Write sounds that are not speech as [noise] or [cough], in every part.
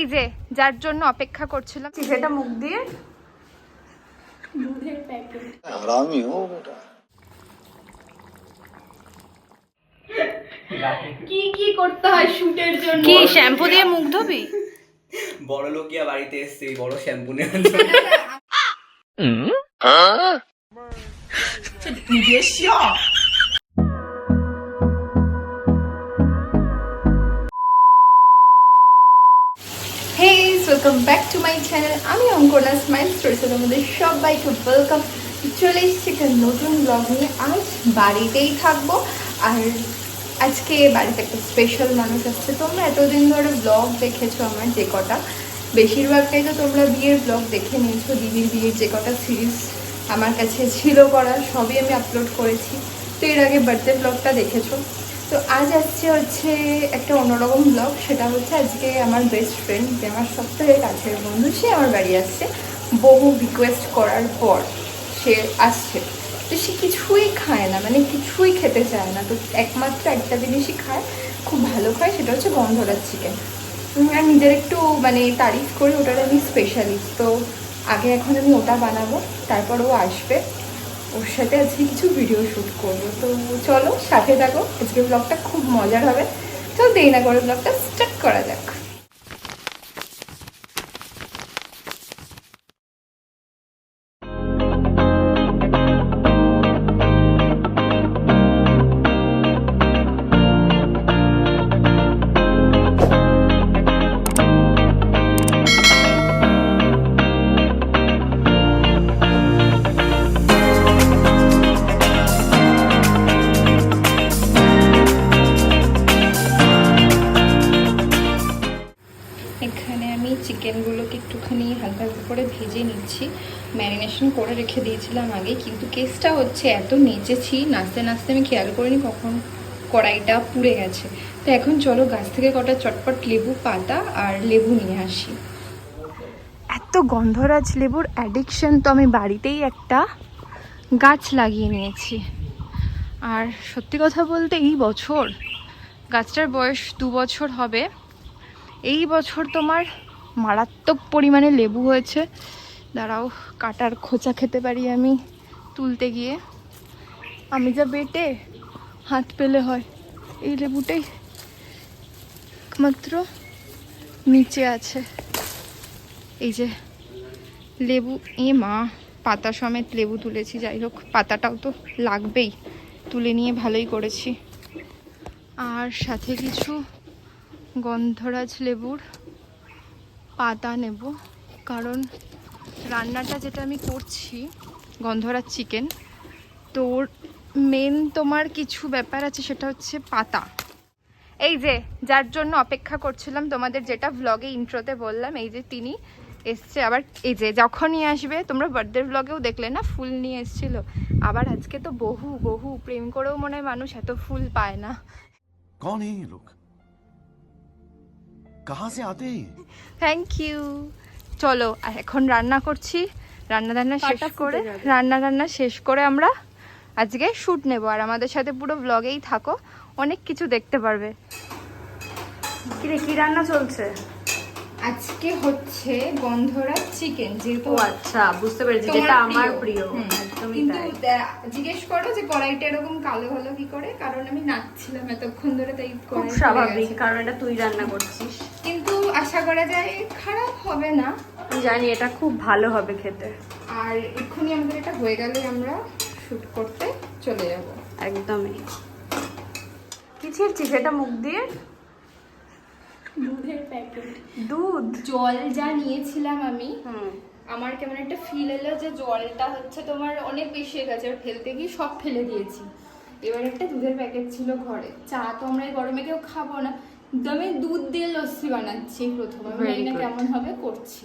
এই যে যার জন্য অপেক্ষা করছিলাম। সেটা মুখ দিয়ে? কি কি করতে হয় শুটের জন্য? কি শ্যাম্পু দিয়ে মুখ ধোবি? বড় বাড়িতে এসছে বড় শ্যাম্পু নেওয়ার জন্য। Welcome back to my channel আমি অঙ্কনা স্মাইল স্টোরিতে তোমাদের সবাইকে ওয়েলকাম চলে এসেছি একটা নতুন ব্লগ নিয়ে। আজ বাড়িতেই থাকব। আর আজকে বাড়িতে একটা স্পেশাল মানুষ আসছে। তোমরা এতদিন ধরে ব্লগ দেখেছ আমার যে কটা। বেশিরভাগটাই তো তোমরা বিয়ের ব্লগ দেখে নিয়েছো, দিদির বিয়ের যে কটা সিরিজ আমার কাছে ছিল করা, সবই আমি আপলোড করেছি। তো এর আগে বার্থডে ব্লগটা দেখেছ। তো আজ আসছে হচ্ছে একটা অন্যরকম ব্লগ সেটা হচ্ছে আজকে আমার বেস্ট ফ্রেন্ড যে আমার সবথেকে কাছের বন্ধু, সে আমার বাড়ি আসছে। বহু রিকোয়েস্ট করার পর সে আসছে। তো সে কিছুই খায় না মানে কিছুই খেতে চায় না। তো একমাত্র একটা জিনিসই খায়, খুব ভালো খায়, সেটা হচ্ছে গন্ধরাজ চিকেন আর নিজের একটু মানে তারিফ করি, ওটার আমি স্পেশালিস্ট তো আগে এখন আমি ওটা বানাবো, তারপর ও আসবে। ওর সাথে আজকে কিছু ভিডিও শ্যুট করব। তো চলো, সাথে থাকো। আজকে ব্লগটা খুব মজার হবে। চল দেই না করে ব্লগটা স্টার্ট করা যাক। ভেজে নিচ্ছি। ম্যারিনেশন করে রেখে দিয়েছিলাম আগে, কিন্তু কেসটা হচ্ছে এত নেচেছি, নাচতে নাচতে আমি খেয়াল করিনি কখন কড়াইটা পুড়ে গেছে। তো এখন চলো গাছ থেকে কটা চটপট লেবু পাতা আর লেবু নিয়ে আসি। এত গন্ধরাজ লেবুর অ্যাডিকশন তো আমি বাড়িতেই একটা গাছ লাগিয়ে নিয়েছি। আর সত্যি কথা বলতে এই বছর গাছটার বয়স দু বছর হবে। এই বছর তোমার মারাত্মক পরিমাণে লেবু হয়েছে। দাঁড়াও, কাটার খোঁচা খেতে পারি আমি তুলতে গিয়ে। আমি যা বেটে হাত পেলে হয়, এই লেবুটাই মাত্র নিচে আছে। এই যে লেবু, এ মা, পাতা সমেত লেবু তুলেছি, যাই হোক, পাতাটাও তো লাগবেই, তুলে নিয়ে ভালোই করেছি। আর সাথে কিছু গন্ধরাজ লেবুর পাতা নেব, কারণ রান্নাটা যেটা আমি করছি গন্ধরা চিকেন তো মেন তোমার কিছু ব্যাপার আছে সেটা হচ্ছে পাতা। এই যে যার জন্য অপেক্ষা করছিলাম তোমাদের যেটা ভ্লগে ইন্ট্রোতে বললাম এই যে তিনি এসছে আবার এই যে যখনই আসবে তোমরা বার্থডে ব্লগেও দেখলে না ফুল নিয়ে এসছিল। আবার আজকে তো বহু বহু প্রেম করেও মনে হয় মানুষ এত ফুল পায় না। কোন এই লোক? কাহা সে আতে? থ্যাংক ইউ চলো আর এখন রান্না করছি। রান্না রান্না শেষ করে রান্না রান্না শেষ করে আমরা আজকে শ্যুট নেব। আর আমাদের সাথে পুরো ব্লগেই থাকো অনেক কিছু দেখতে পারবে। কিরে কি রান্না চলছে? আজকে হচ্ছে গন্ধরাজ চিকেন যেহেতু আচ্ছা বুঝতে পেরেছি যেটা আমার প্রিয়। কিন্তু জিজ্ঞেস করো যে কড়াইটা এরকম কালো হলো কি করে? কারণ আমি নাচছিলাম এতক্ষণ ধরে তাই খুব স্বাভাবিক কারণ এটা তুই রান্না করছিস। কিন্তু আশা করা যায় খারাপ হবে না। জানি এটা খুব ভালো হবে খেতে। আর এক্ষুনি আমাদের এটা হয়ে গেলে আমরা শুট করতে চলে যাব। একদমই। কি ছিঁড়ছিস এটা মুখ দিয়ে? দুধের প্যাকেট। দুধ? জল যা নিয়েছিলাম আমি আমার কেমন একটা ফিল এলো যে জলটা হচ্ছে তোমার অনেক বেশি হয়ে গেছে। আর ফেলতে গিয়ে সব ফেলে দিয়েছি। এবার একটা দুধের প্যাকেট ছিল ঘরে। চা তো আমরা এই গরমে কেউ খাব না। আমি দুধ দিয়ে লস্যি বানাচ্ছি প্রথমে। আমি জানি না কেমন হবে করছি।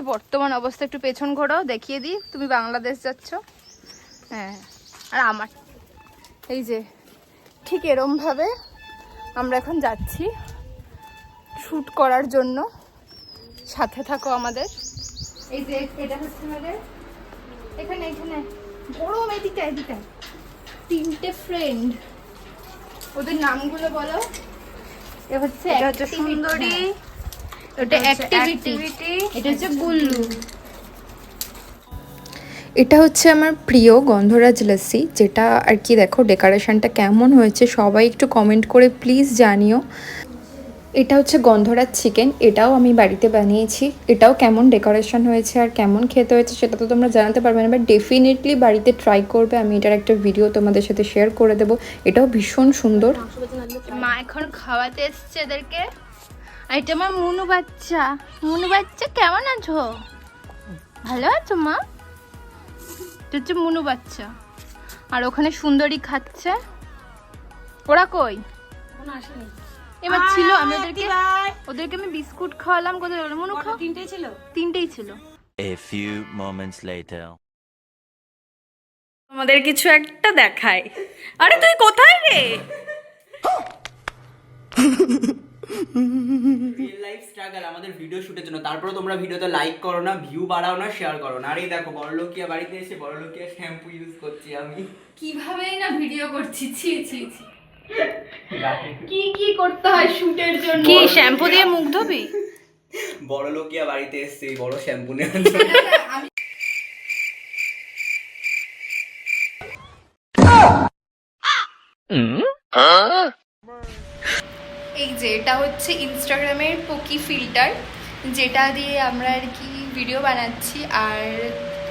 হচ্ছে বর্তমান অবস্থা একটু পেছন ঘোরাও দেখিয়ে দিই। তুমি বাংলাদেশ যাচ্ছ। হ্যাঁ আর আমার। এই যে ঠিক এরমভাবে আমরা এখন যাচ্ছি শ্যুট করার জন্য। সাথে থাকো আমাদের। এই যে এটা হচ্ছে আমাদের। এখানে এখানে। বড় এদিকে এদিকে। তিনটে ফ্রেন্ড ওদের নামগুলো বলো। এ হচ্ছে সুন্দরী, হ্যাঁ। ওটা এটা হচ্ছে অ্যাক্টিভিটি এটা হচ্ছে গুল্লু এটা হচ্ছে আমার প্রিয় গন্ধরাজ লস্যি যেটা আর কি দেখো ডেকোরেশনটা কেমন হয়েছে সবাই একটু কমেন্ট করে প্লিজ জানিও। এটা হচ্ছে গন্ধরাজ চিকেন এটাও আমি বাড়িতে বানিয়েছি। এটাও কেমন ডেকোরেশন হয়েছে আর কেমন খেতে হয়েছে সেটা তো তোমরা জানাতে পারবে না বাট ডেফিনেটলি বাড়িতে ট্রাই করবে। আমি এটার একটা ভিডিও তোমাদের সাথে শেয়ার করে দেবো। এটাও ভীষণ সুন্দর। মা এখন খাওয়াতে এসছে এদেরকে। এটা আমার মুনু বাচ্চা। মুনু বাচ্চা কেমন আছো? ভালো আছো মা? এটা হচ্ছে মুনু বাচ্চা। আর ওখানে সুন্দরী খাচ্ছে। ওরা কই? এবার ছিল আমি ওদেরকে ওদেরকে আমি বিস্কুট খাওয়ালাম। কোথায় মনু খাও। তিনটেই ছিল? তিনটেই ছিল। A few moments later. আমাদের কিছু একটা দেখায় আরে তুই কোথায় রে? [laughs] রিয়েল লাইফ স্ট্রাগল আমাদের ভিডিও শুটের জন্য। তারপরে তোমরা ভিডিওতে লাইক করো না ভিউ বাড়াও না শেয়ার করো না। আর এই দেখো বড়লোকিয়া বাড়িতে এসে বড়লোকিয়া শ্যাম্পু ইউজ করছি আমি। কিভাবেই না ভিডিও করছি? ছি ছি ছি। কি কি করতে হয় শুটের জন্য? কি শ্যাম্পু দিয়ে মুখ ধোবি? বড়লোকিয়া বাড়িতে এসছে এই বড় শ্যাম্পু নেওয়ার জন্য। এই যে এটা হচ্ছে ইনস্টাগ্রামের পকি ফিল্টার যেটা দিয়ে আমরা আর কি ভিডিও বানাচ্ছি। আর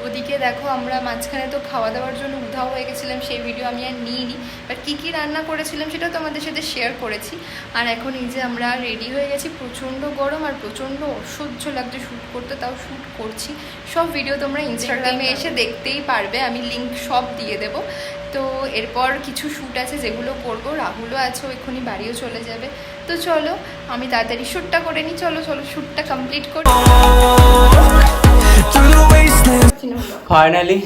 ওদিকে দেখো আমরা মাঝখানে তো খাওয়া দাওয়ার জন্য উধাও হয়ে গেছিলাম সেই ভিডিও আমি আর নিইনি। বাট কী কী রান্না করেছিলাম সেটা তোমাদের সাথে শেয়ার করেছি। আর এখন এই যে আমরা রেডি হয়ে গেছি প্রচণ্ড গরম আর প্রচণ্ড অসহ্য লাগছে শ্যুট করতে তাও শ্যুট করছি। সব ভিডিও তোমরা ইনস্টাগ্রামে এসে দেখতেই পারবে আমি লিঙ্ক সব দিয়ে দেবো। তো এরপর কিছু শ্যুট আছে যেগুলো করব। রাহুলও আছে এক্ষুনি বাড়িও চলে যাবে। তো চলো আমি তাড়াতাড়ি শ্যুটটা করে নিই। চলো চলো শ্যুটটা কমপ্লিট করি. ফাইনালি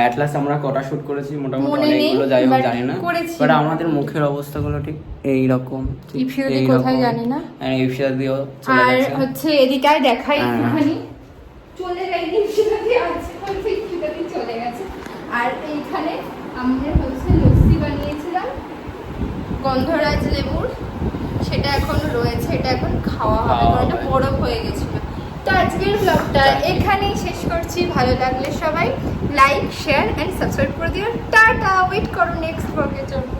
অ্যাটলাস আমরা কটা শুট করেছি? মোটামুটি অনেকগুলো যাই হোক জানি না। বাট আমাদের মুখের অবস্থাগুলো ঠিক এই রকম ইফিওলি কোথায় জানি না। ইফসিয়া দিয়েও চলে আর হচ্ছে এদিকে দেখাই হ্যাঁ। একটুখানি চলে যায়নি ইফিওলি আছে হচ্ছে ইফিওলি চলে গেছে। আর এইখানে আমরা হচ্ছে লস্যি বানিয়েছিলাম। গন্ধরাজ লেবুর। সেটা এখন রয়েছে এটা এখন খাওয়া হবে এটা। বরফ হয়ে গেছিল। তো আজকের ব্লগটা এখানেই শেষ করছি। ভালো লাগলে সবাই লাইক শেয়ার অ্যান্ড সাবস্ক্রাইব করে দিও। টাটা ওয়েট করো নেক্সট ব্লগের জন্য।